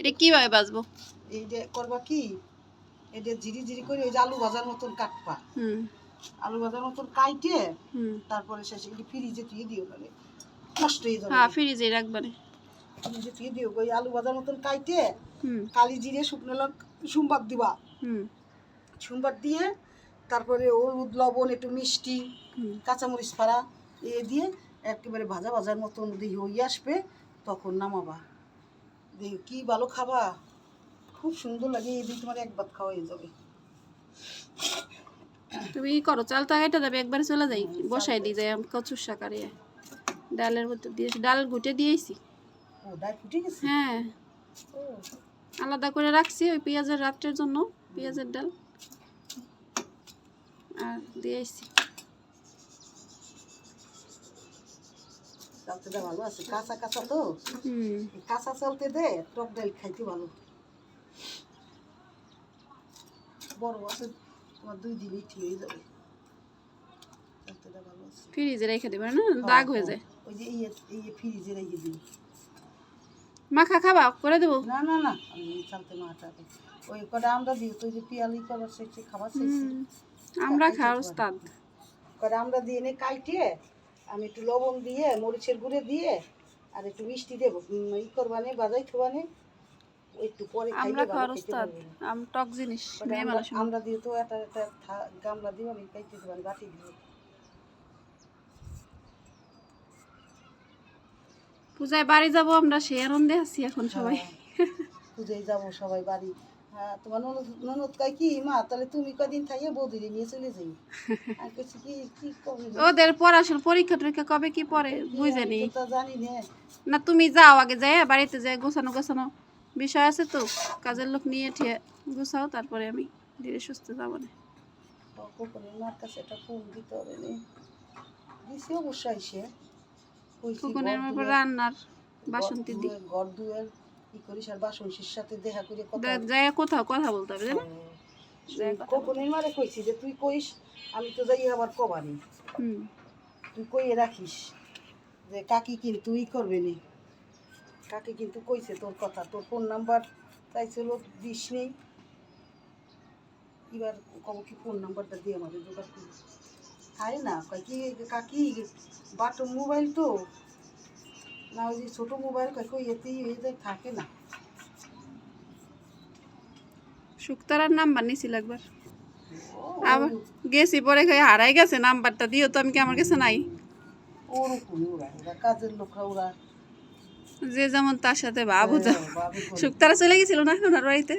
এটা কীভাবে বাজবো এই যে করবা কি? এই যে জিরি জিরি করে ওই যে আলু ভাজার মতন কাটবা। হুম। আলু ভাজার মতন কাইটে হুম। তারপরে শেষে এটি ফ্রিজে তুই দিও মানে। নষ্ট হয়ে যাবে। হ্যাঁ ফ্রিজে রাখবানে ফ্রিজে তুই দিও। ওই আলু ভাজার মতন কাইটে হুম। কালি জিরে শুকনো লঙ্কা সোমবার দিবা। হুম। সোমবার দিয়ে তারপরে হলুদ লবণ একটু মিষ্টি কাঁচামরিচ ফাড়া এ দিয়ে একেবারে ভাজা ভাজার মতন দিয়ে হয়ে আসবে তখন নামাবা। কি ভালো খাবা? খুব সুন্দর লাগে এই দিয়ে তোমার এক ভাত খাওয়া হয়ে যাবে। তুমি কি করো? চালটা হেঁটে যাবে একবারে চলে যাই। বসাই দিই যাই আমি কচুর শাক আর। ইয়ে। ডালের মধ্যে দিয়েছি। ডাল গুটে দিয়েছি। ডাল হ্যাঁ। আলাদা করে রাখছি ওই পেঁয়াজের রাত্রের জন্য পেঁয়াজের ডাল। আর দিয়েছি। চালতেটা ভালো আছে। কাঁচা কাঁচা তো। কাঁচা চালতে দে টক ডাল খাইতে ভালো। বড় আছে তোমার দুই দিনই ঠিক হয়ে যাবে। চালতেটা ভালো আছে। ফ্রিজে রেখে দেবে না? দাগ হয়ে যায়। ওই যে এই এই ফ্রিজে রেখে দিই। মাখা খাবা? করে দেবো? না না না। আমি চালতে ওই কটা আমরা দিই তো ওই যে পিয়ালি করার শেষে খাবার আমরা খাওয়ার ওস্তাদ। কটা আমরা দিয়ে এনে কাইটে আমি একটু লবণ দিয়ে মরিচের গুঁড়ে দিয়ে আর একটু মিষ্টি দেবো। ই করবানে বাজাই থোবানে একটু পরে আমরা খাওয়ার ওস্তাদ আম টক জিনিস মেয়ে মানুষ আমরা দিয়ে তো একটা একটা গামলা দিব আমি খাইতে দেবানি বাটি দিয়ে পূজায় বাড়ি যাব আমরা সে আনন্দে আছি এখন সবাই। পূজায় যাব সবাই বাড়ি। হ্যাঁ তোমার ননদ ননদ কয় কি মা তাহলে তুমি কদিন থাইয়ে বৌদিরে নিয়ে চলে যাই আমি কইছি কি কি কবে ওদের পড়াশোনা পরীক্ষা টরীক্ষা কবে কি পড়ে বুঝে নি তো জানি না। না তুমি যাও আগে যাই বাড়িতে যাই গোছানো গোছানো বিষয় আছে তো কাজের লোক নিয়ে ঠিয়ে গোছাও তারপরে আমি ধীরে সুস্থ যাব না। খোকনের মার কাছে একটা ফোন দিতে হবে নে। দিছি অবশ্য আইসে। কইছি ফুকনের ঘর উপর দুয়ার- রান্নার বাসন্তী দি ঘর দুয়ার ই করিস আর বাসন্তীর সাথে দেখা করে কথা যাই কোথাও কথা বলতে হবে জানো? যাই কথা বলতে হবে। খোকনের মারে কইছি যে তুই কইস আমি তো যাই আবার কবানি। তুই কইয়ে রাখিস যে কাকি কিন্তু ই করবে নি। কাকি কিন্তু কইছে তোর কথা তোর ফোন নাম্বার চাইছিল দিস নেই এবার কব কি ফোন নাম্বারটা দিয়ে আমাদের জোগাড় করি না কাকি বাটো মোবাইল তো? না ওই যে ছোটো মোবাইল কয় এতেই হয়ে যায় থাকে না শুক্তারার নাম্বার নিছিল একবার আবার গেছি পরে কই হারাই গেছে নাম্বারটা দিও তো আমি কি আমার কাছে নাই কাজের লোকরা ওরা যে যেমন তার সাথে বাবু হ্যাঁ। শুক্তারা চলে গেছিল না ওনার বাড়িতে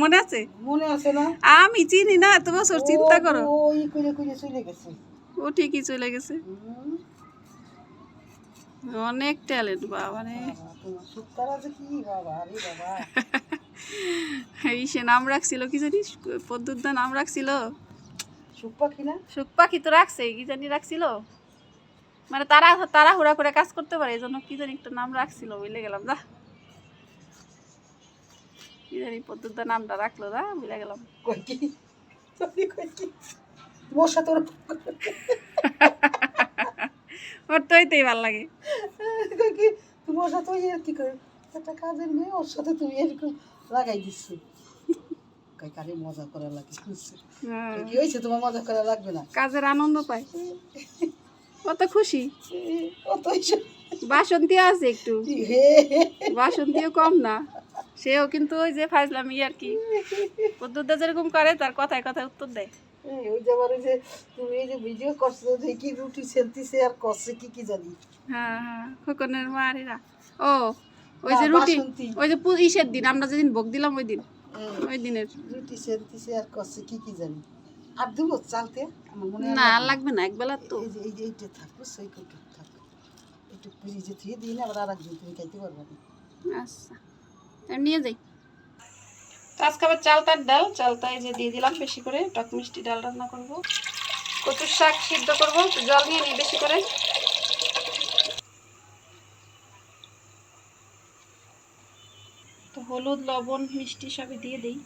মনে আছে মনে আছে না আমি চিনি না এত বছর চিন্তা করো ও ঠিকই চলে গেছে অনেক ট্যালেন্ট বাবা রে এই সে নাম রাখছিল, কি জানিস? পদ্মুদ্দা নাম রাখছিল। সুখ পাখি তো রাখছে, কি জানি রাখছিল। মানে তারা তারা হুড়া করে কাজ করতে পারে এই জন্য কি জানি একটা নাম রাখছিল বুঝলে গেলাম, যা। কি জানি পদ্মুদ্দা নামটা রাখল, যা বুঝলে গেলাম। তোমার সাথে ওরা তো ভালো লাগে। তোমার সাথে ওই আর কি করে একটা কাজের মেয়ে ওর সাথে তুমি এরকম লাগাই দিচ্ছ কই কারে মজা করা লাগে? হ্যাঁ, কি হয়েছে তোমার মজা করা লাগবে না? কাজের আনন্দ পায়। ও তো খুশি। বাসন্তী আছে একটু। বাসন্তীও কম না। সেও কিন্তু ওই যে ফাইজলামি আর কি। পদ্মুদ্দা যেরকম করে তার কথায় কথায় উত্তর দেয়। ওই যে আবার যে তুমি এই যে ভিডিও করছ দেখি রুটি সেলতিছে আর করছে কি কি জানি। হ্যাঁ হ্যাঁ খোকনের মারিরা। ও ওই যে রুটি ওই যে ইসের দিন আমরা যেদিন ভোগ দিলাম ওই দিন। ওই দিনের। রুটি সেলতিছে আর করছে কি কি জানি। আর দেবো চালতে? আমার মনে না লাগবে না একবেলা তো। এই যে এই যে এইটা থাকবে সেই কটু থাকবে একটু ফ্রিজে থুয়ে দিই না আবার আর একদিন তুমি খাইতে পারবে আচ্ছা। নিয়ে যাই। তো খাবার চাল চালতার ডাল চালতায় যে দিয়ে দিলাম বেশি করে, টক মিষ্টি ডাল রান্না করব। কচুর শাক সিদ্ধ করব জল নিয়ে নিই বেশি করে। তো হলুদ, লবণ, মিষ্টি সবই দিয়ে দিই।